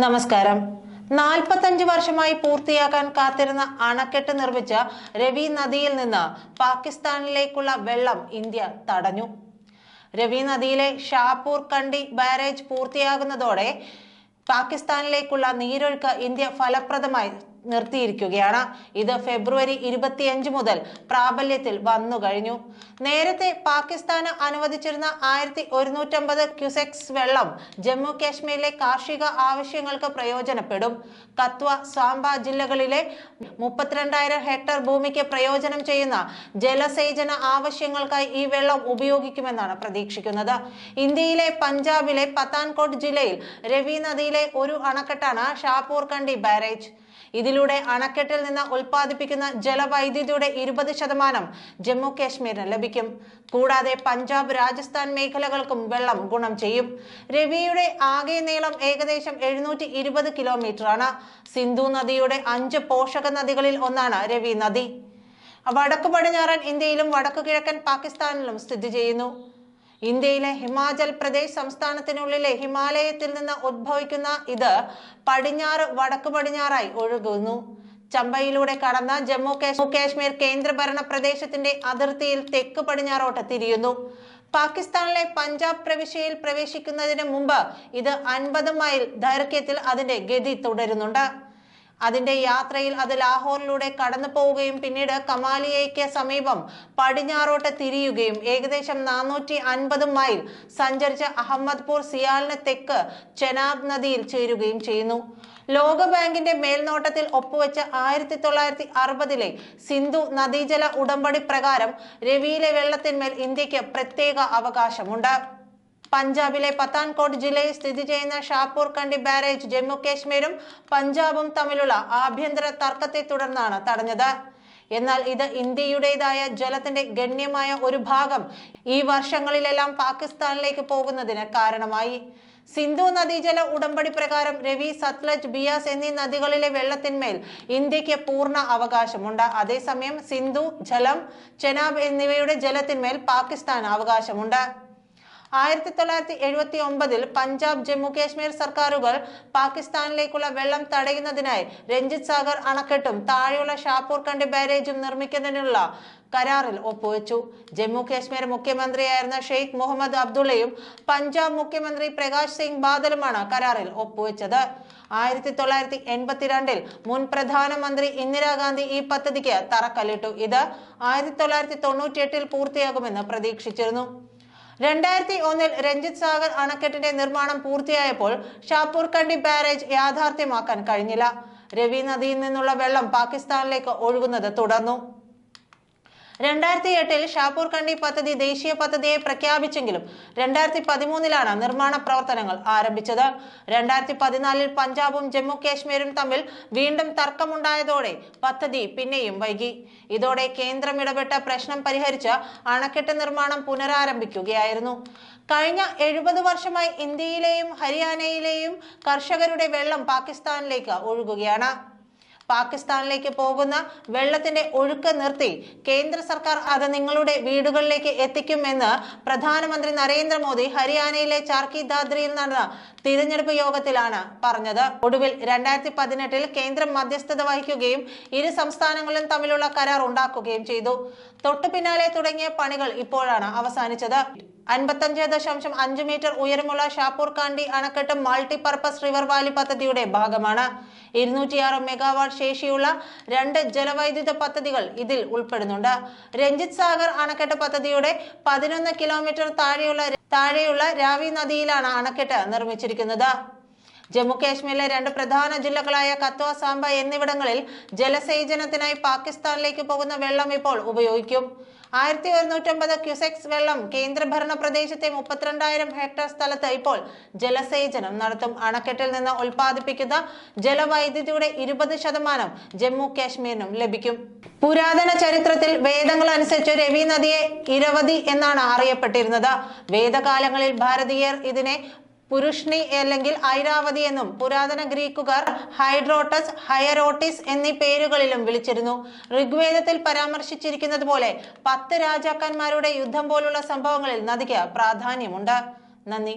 നമസ്കാരം. നാൽപ്പത്തഞ്ച് വർഷമായി പൂർത്തിയാക്കാൻ കാത്തിരുന്ന അണക്കെട്ട് നിർമ്മിച്ച രവി നദിയിൽ നിന്ന് പാകിസ്ഥാനിലേക്കുള്ള വെള്ളം ഇന്ത്യ തടഞ്ഞു. രവി നദിയിലെ ഷാപൂർ കണ്ടി ബാരേജ് പൂർത്തിയാകുന്നതോടെ പാകിസ്ഥാനിലേക്കുള്ള നീരൊഴുക്ക് ഇന്ത്യ ഫലപ്രദമായി നിർത്തിയിരിക്കുകയാണ്. ഇത് ഫെബ്രുവരി ഇരുപത്തിയഞ്ച് മുതൽ പ്രാബല്യത്തിൽ വന്നു കഴിഞ്ഞു. നേരത്തെ പാകിസ്ഥാന് അനുവദിച്ചിരുന്ന ആയിരത്തി ഒരുന്നൂറ്റമ്പത് ക്യുസെക്സ് വെള്ളം ജമ്മു കാശ്മീരിലെ കാർഷിക ആവശ്യങ്ങൾക്ക് പ്രയോജനപ്പെടും. കത്വ സാംബ ജില്ലകളിലെ മുപ്പത്തിരണ്ടായിരം ഹെക്ടർ ഭൂമിക്ക് പ്രയോജനം ചെയ്യുന്ന ജലസേചന ആവശ്യങ്ങൾക്കായി ഈ വെള്ളം ഉപയോഗിക്കുമെന്നാണ് പ്രതീക്ഷിക്കുന്നത്. ഇന്ത്യയിലെ പഞ്ചാബിലെ പത്താൻകോട്ട് ജില്ലയിൽ രവി നദിയിലെ ഒരു അണക്കെട്ടാണ് ഷാപൂർ കണ്ടി ബാരേജ്. ഇതിലൂടെ അണക്കെട്ടിൽ നിന്ന് ഉൽപ്പാദിപ്പിക്കുന്ന ജലവൈദ്യുതിയുടെ ഇരുപത് ശതമാനം ജമ്മു കാശ്മീരിന് ലഭിക്കും. കൂടാതെ പഞ്ചാബ് രാജസ്ഥാൻ മേഖലകൾക്കും വെള്ളം ഗുണം ചെയ്യും. രവിയുടെ ആകെ നീളം ഏകദേശം എഴുന്നൂറ്റി ഇരുപത് കിലോമീറ്റർ ആണ് സിന്ധു നദിയുടെ അഞ്ച് പോഷക നദികളിൽ ഒന്നാണ് രവി നദി. വടക്കു പടിഞ്ഞാറൻ ഇന്ത്യയിലും വടക്കു കിഴക്കൻ പാകിസ്ഥാനിലും സ്ഥിതി ചെയ്യുന്നു. ഇന്ത്യയിലെ ഹിമാചൽ പ്രദേശ് സംസ്ഥാനത്തിനുള്ളിലെ ഹിമാലയത്തിൽ നിന്ന് ഉദ്ഭവിക്കുന്ന ഇത് പടിഞ്ഞാറ് വടക്കു പടിഞ്ഞാറായി ഒഴുകുന്നു. ചമ്പയിലൂടെ കടന്ന ജമ്മു കാശ്മീർ കേന്ദ്രഭരണ പ്രദേശത്തിന്റെ അതിർത്തിയിൽ തെക്ക് പടിഞ്ഞാറോട്ട് തിരിയുന്നു. പാകിസ്ഥാനിലെ പഞ്ചാബ് പ്രവിശ്യയിൽ പ്രവേശിക്കുന്നതിന് മുമ്പ് ഇത് അൻപത് മൈൽ ദൈർഘ്യത്തിൽ അതിന്റെ ഗതി തുടരുന്നുണ്ട്. അതിന്റെ യാത്രയിൽ അത് ലാഹോറിലൂടെ കടന്നു പോവുകയും പിന്നീട് കമാലിയയ്ക്ക് സമീപം പടിഞ്ഞാറോട്ട് തിരിയുകയും ഏകദേശം നാനൂറ്റി അൻപത് മൈൽ സഞ്ചരിച്ച് അഹമ്മദ്പൂർ സിയാലിന് തെക്ക് ചെനാബ് നദിയിൽ ചേരുകയും ചെയ്യുന്നു. ലോകബാങ്കിന്റെ മേൽനോട്ടത്തിൽ ഒപ്പുവെച്ച ആയിരത്തി തൊള്ളായിരത്തി അറുപതിലെ സിന്ധു നദീജല ഉടമ്പടി പ്രകാരം രവിയിലെ വെള്ളത്തിന്മേൽ ഇന്ത്യയ്ക്ക് പ്രത്യേക അവകാശമുണ്ട്. പഞ്ചാബിലെ പത്താൻകോട്ട് ജില്ലയിൽ സ്ഥിതി ചെയ്യുന്ന ഷാപൂർ കണ്ടി ബാരേജ് ജമ്മു കാശ്മീരും പഞ്ചാബും തമ്മിലുള്ള ആഭ്യന്തര തർക്കത്തെ തുടർന്നാണ് തടഞ്ഞത്. എന്നാൽ ഇത് ഇന്ത്യയുടേതായ ജലത്തിന്റെ ഗണ്യമായ ഒരു ഭാഗം ഈ വർഷങ്ങളിലെല്ലാം പാകിസ്ഥാനിലേക്ക് പോകുന്നതിന് കാരണമായി. സിന്ധു നദീജല ഉടമ്പടി പ്രകാരം രവി സത്ലജ് ബിയാസ് എന്നീ നദികളിലെ വെള്ളത്തിന്മേൽ ഇന്ത്യയ്ക്ക് പൂർണ അവകാശമുണ്ട്. അതേസമയം സിന്ധു ജലം ചെനാബ് എന്നിവയുടെ ജലത്തിന്മേൽ പാകിസ്ഥാൻ അവകാശമുണ്ട്. ആയിരത്തി തൊള്ളായിരത്തി എഴുപത്തി ഒമ്പതിൽ പഞ്ചാബ് ജമ്മു കാശ്മീർ സർക്കാരുകൾ പാകിസ്ഥാനിലേക്കുള്ള വെള്ളം തടയുന്നതിനായി രഞ്ജിത് സാഗർ അണക്കെട്ടും താഴെയുള്ള ഷാപൂർ കണ്ടി ബാരേജും നിർമ്മിക്കുന്നതിനുള്ള കരാറിൽ ഒപ്പുവെച്ചു. ജമ്മു കാശ്മീർ മുഖ്യമന്ത്രിയായിരുന്ന ഷെയ്ഖ് മുഹമ്മദ് അബ്ദുള്ളയും പഞ്ചാബ് മുഖ്യമന്ത്രി പ്രകാശ് സിംഗ് ബാദലുമാണ് കരാറിൽ ഒപ്പുവെച്ചത്. ആയിരത്തി തൊള്ളായിരത്തി എൺപത്തിരണ്ടിൽ മുൻ പ്രധാനമന്ത്രി ഇന്ദിരാഗാന്ധി ഈ പദ്ധതിക്ക് തറക്കല്ലിട്ടു. ഇത് ആയിരത്തി തൊള്ളായിരത്തി തൊണ്ണൂറ്റി എട്ടിൽ പൂർത്തിയാകുമെന്ന് പ്രതീക്ഷിച്ചിരുന്നു. രണ്ടായിരത്തി ഒന്നിൽ രഞ്ജിത് സാഗർ അണക്കെട്ടിന്റെ നിർമ്മാണം പൂർത്തിയായപ്പോൾ ഷാപൂർ കണ്ടി ബാരേജ് യാഥാർത്ഥ്യമാക്കാൻ കഴിഞ്ഞില്ല. രവി നദിയിൽ നിന്നുള്ള വെള്ളം പാകിസ്ഥാനിലേക്ക് ഒഴുകുന്നത് തുടർന്നു. രണ്ടായിരത്തി എട്ടിൽ ഷാപൂർ കണ്ടി പദ്ധതി ദേശീയ പദ്ധതിയെ പ്രഖ്യാപിച്ചെങ്കിലും രണ്ടായിരത്തി പതിമൂന്നിലാണ് നിർമ്മാണ പ്രവർത്തനങ്ങൾ ആരംഭിച്ചത്. രണ്ടായിരത്തി പതിനാലിൽ പഞ്ചാബും ജമ്മു കാശ്മീരും തമ്മിൽ വീണ്ടും തർക്കമുണ്ടായതോടെ പദ്ധതി പിന്നെയും വൈകി. ഇതോടെ കേന്ദ്രം ഇടപെട്ട പ്രശ്നം പരിഹരിച്ച് അണക്കെട്ട് നിർമ്മാണം പുനരാരംഭിക്കുകയായിരുന്നു. കഴിഞ്ഞ എഴുപത് വർഷമായി ഇന്ത്യയിലെയും ഹരിയാനയിലെയും കർഷകരുടെ വെള്ളം പാകിസ്ഥാനിലേക്ക് ഒഴുകുകയാണ്. പാകിസ്ഥാനിലേക്ക് പോകുന്ന വെള്ളത്തിന്റെ ഒഴുക്ക് നിർത്തി കേന്ദ്ര സർക്കാർ അത് നിങ്ങളുടെ വീടുകളിലേക്ക് എത്തിക്കുമെന്ന് പ്രധാനമന്ത്രി നരേന്ദ്രമോദി ഹരിയാനയിലെ ചാർക്കി ദാദ്രിയിൽ നടന്ന തിരഞ്ഞെടുപ്പ് യോഗത്തിലാണ് പറഞ്ഞത്. ഒടുവിൽ രണ്ടായിരത്തി പതിനെട്ടിൽ കേന്ദ്രം മധ്യസ്ഥത വഹിക്കുകയും ഇരു സംസ്ഥാനങ്ങളും തമ്മിലുള്ള കരാർ ഉണ്ടാക്കുകയും ചെയ്തു. തൊട്ടു പിന്നാലെ തുടങ്ങിയ പണികൾ ഇപ്പോഴാണ് അവസാനിച്ചത്. അൻപത്തഞ്ച് ദശാംശം അഞ്ച് മീറ്റർ ഉയരമുള്ള ഷാപ്പൂർ കാണ്ടി അണക്കെട്ട് മൾട്ടിപർപ്പസ് റിവർ വാലി പദ്ധതിയുടെ ഭാഗമാണ്. ഇരുന്നൂറ്റിയാറ് മെഗാവാട്ട് ശേഷിയുള്ള രണ്ട് ജലവൈദ്യുത പദ്ധതികൾ ഇതിൽ ഉൾപ്പെടുന്നുണ്ട്. രഞ്ജിത് സാഗർ അണക്കെട്ട് പദ്ധതിയുടെ പതിനൊന്ന് കിലോമീറ്റർ താഴെയുള്ള താഴെയുള്ള രാവി നദിയിലാണ് അണക്കെട്ട് നിർമ്മിച്ചിരിക്കുന്നത്. ജമ്മു കാശ്മീരിലെ രണ്ട് പ്രധാന ജില്ലകളായ കത്വ സാംബ എന്നിവിടങ്ങളിൽ ജലസേചനത്തിനായി പാകിസ്ഥാനിലേക്ക് പോകുന്ന വെള്ളം ഇപ്പോൾ ഉപയോഗിക്കും. ആയിരത്തി ഒരുന്നൂറ്റമ്പത് ക്യുസെക്സ് വെള്ളം കേന്ദ്രഭരണ പ്രദേശത്തെ മുപ്പത്തിരണ്ടായിരം ഹെക്ടർ സ്ഥലത്ത് ഇപ്പോൾ ജലസേചനം നടത്തും. അണക്കെട്ടിൽ നിന്ന് ഉൽപ്പാദിപ്പിക്കുന്ന ജലവൈദ്യുതിയുടെ ഇരുപത് ശതമാനം ജമ്മു കാശ്മീരിനും ലഭിക്കും. പുരാതന ചരിത്രത്തിൽ വേദങ്ങൾ അനുസരിച്ച് രവി നദിയെ ഇരവതി എന്നാണ് അറിയപ്പെട്ടിരുന്നത്. വേദകാലങ്ങളിൽ ഭാരതീയർ ഇതിനെ പുരുഷ്ണി അല്ലെങ്കിൽ ഐരാവതി എന്നും പുരാതന ഗ്രീക്കുകാർ ഹൈഡ്രോട്ടസ് ഹയറോട്ടിസ് എന്നീ പേരുകളിലും വിളിച്ചിരുന്നു. ഋഗ്വേദത്തിൽ പരാമർശിച്ചിരിക്കുന്നത് പോലെ പത്ത് രാജാക്കന്മാരുടെ യുദ്ധം പോലുള്ള സംഭവങ്ങളിൽ നദിക്ക് പ്രാധാന്യമുണ്ട്. നന്ദി.